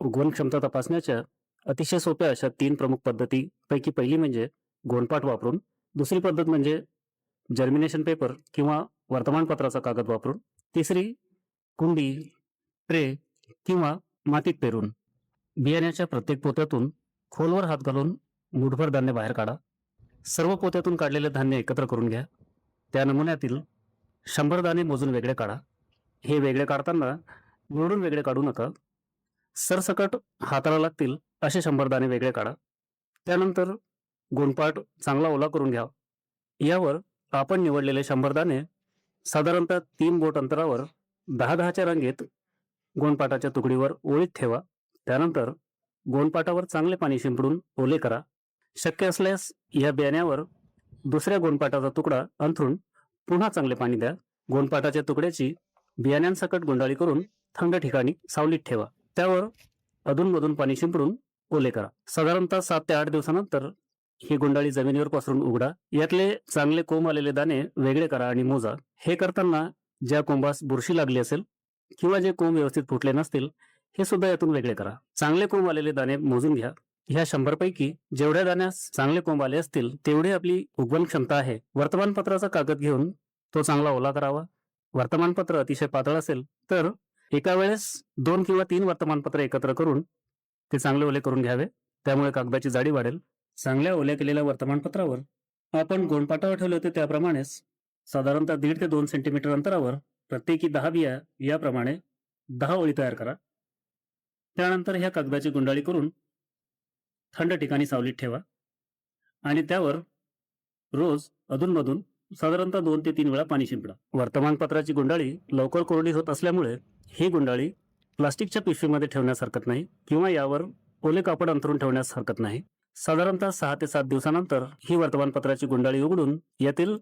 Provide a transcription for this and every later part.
उगवण क्षमता तपासण्याच्या अतिशय सोप्या अशा तीन प्रमुख पद्धती पैकी पहिली म्हणजे गोंडपाठ वापरून दुसरी पद्धत म्हणजे जर्मिनेशन पेपर किंवा वर्तमानपत्राचा कागद वापरून तिसरी कुंडी ट्रे किंवा मातीत पेरून बियाण्याच्या प्रत्येक पोत्यातून खोलवर हात घालून मुठभर धान्य बाहेर काढा. सर्व पोत्यातून काढलेले धान्य एकत्र करून घ्या. त्या नमुन्यातील शंभर दाणे मोजून वेगळे काढा. हे वेगळे काढताना निवडून वेगळे काढू नका. सरसकट हाताला लागतील असे शंभर दाणे वेगळे काढा. त्यानंतर गुणपाट चांगला ओला करून घ्या. यावर आपण निवडलेले शंभर दाणे साधारणतः तीन बोट अंतरावर दहा दहाच्या रांगेत गोंडपाटाच्या तुकडीवर ओळीत ठेवा. त्यानंतर गोंडपाटावर चांगले पाणी शिंपडून ओले करा. शक्य असल्यास या बियाण्यावर दुसऱ्या गोंडपाटाचा तुकडा अंथरून पुन्हा चांगले पाणी द्या. गोंडपाटाच्या तुकड्याची बियाण्यांसकट गुंडाळी करून थंड ठिकाणी सावलीत ठेवा. त्यावर अधूनमधून पाणी शिंपडून ओले करा. साधारणतः सात ते आठ दिवसानंतर ही गुंडाळी जमिनीवर पसरून उघडा. यातले चांगले कोंब आलेले दाणे वेगळे करा आणि मोजा. हे करताना ज्या कोंबास बुरशी लागली असेल किंवा जे कोंब व्यवस्थित फुटले नसतील हे सुद्धा यातून वेगळे करा. चांगले कोंब आलेले दाणे मोजून घ्या. ह्या शंभर पैकी जेवढ्या दाण्यास चांगले कोंब आले असतील तेवढी आपली उगवण क्षमता आहे. वर्तमानपत्राचा कागद घेऊन तो चांगला ओला करावा. वर्तमानपत्र अतिशय पातळ असेल तर एका वेळेस दोन किंवा तीन वर्तमानपत्र एकत्र करून ते चांगले ओले करून घ्यावे. त्यामुळे कागदाची जाडी वाढेल. चांगल्या ओल्या केलेल्या वर्तमानपत्रावर आपण गोंडपाटावर ठेवले होते त्याप्रमाणेच साधारणतः दीड ते दोन सेंटीमीटर अंतरावर प्रत्येकी दहा बिया याप्रमाणे दहा ओळी तयार करा. त्यानंतर ह्या कागदाची गुंडाळी करून थंड ठिकाणी सावलीत ठेवा आणि त्यावर रोज अधूनमधून साधारणतः दोन ते तीन वेळा पाणी शिंपडा. वर्तमानपत्राची गुंडाळी लवकर कोरडी होत असल्यामुळे ही गुंडाळी प्लास्टिकच्या पिशवीमध्ये ठेवण्यास हरकत नाही किंवा यावर ओले कापड अंतरून ठेवण्यास हरकत नाही. साधारणतः सहा ते सात दिवसानंतर ही वर्तमानपत्राची गुंडाळी उघडून यातील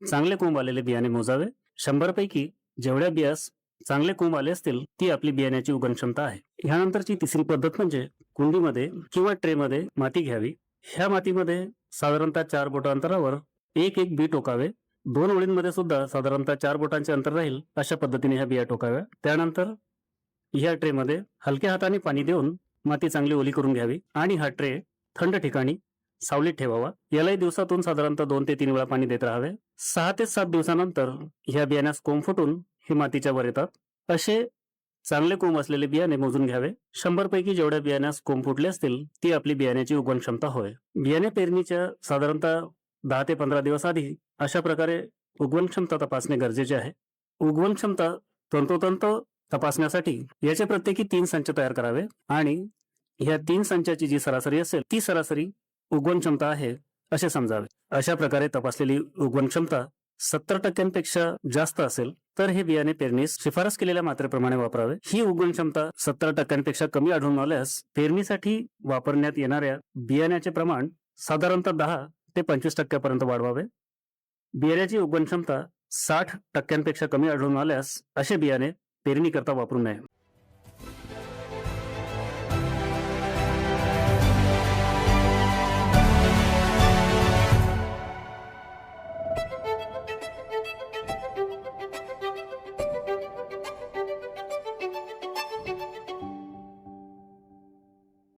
चांगले कोंब आलेले बियाणे मोजावे. शंभरपैकी जेवढ्या बियास चांगले कोंब आले असतील ती आपली बियाण्याची उगण क्षमता आहे. ह्यानंतरची तिसरी पद्धत म्हणजे कुंडीमध्ये किंवा ट्रेमध्ये माती घ्यावी. ह्या मातीमध्ये साधारणतः चार बोट अंतरावर एक एक बी टोकावे. दोन ओळींमध्ये सुद्धा साधारणतः चार बोटांचे अंतर राहील अशा पद्धतीने ह्या बिया टोकाव्या. त्यानंतर ह्या ट्रेमध्ये हलक्या हाताने पाणी देऊन माती चांगली ओली करून घ्यावी आणि हा ट्रे थंड ठिकाणी सावलीत ठेवावा. यालाही दिवसातून साधारणतः दोन ते तीन वेळा पाणी देत राहावे. सहा ते सात दिवसानंतर ह्या बियाण्यास कोंब फुटून हे मातीच्या वर येतात. असे चांगले कोंब असलेले बियाणे मोजून घ्यावे. शंभर पैकी जेवढ्या बियाण्यास कोंब फुटले असतील ती आपली बियाण्याची उगवण क्षमता होय. बियाणे पेरणीच्या साधारणतः दहा ते पंधरा दिवस आधी अशा प्रकारे उगवण क्षमता तपासणे गरजेचे आहे. उगवण क्षमता तंतोतंत तपासण्यासाठी याचे प्रत्येकी तीन संच तयार करावे आणि ह्या तीन संचाची जी सरासरी असेल ती सरासरी उगवण क्षमता आहे असे समजावे. अशा प्रकारे तपासलेली उगवण क्षमता सत्तर टक्क्यांपेक्षा जास्त असेल तर हे बियाणे पेरणीस शिफारस केलेल्या मात्रेप्रमाणे वापरावे. ही उगवण क्षमता सत्तर टक्क्यांपेक्षा कमी आढळून आल्यास पेरणीसाठी वापरण्यात येणाऱ्या बियाण्याचे प्रमाण साधारणतः दहा ते पंचवीस टक्क्यापर्यंत वाढवावे. बियाण्याची उगवण क्षमता साठ टक्क्यांपेक्षा कमी आढळून आल्यास असे बियाणे पेरणी करता वापरू नये.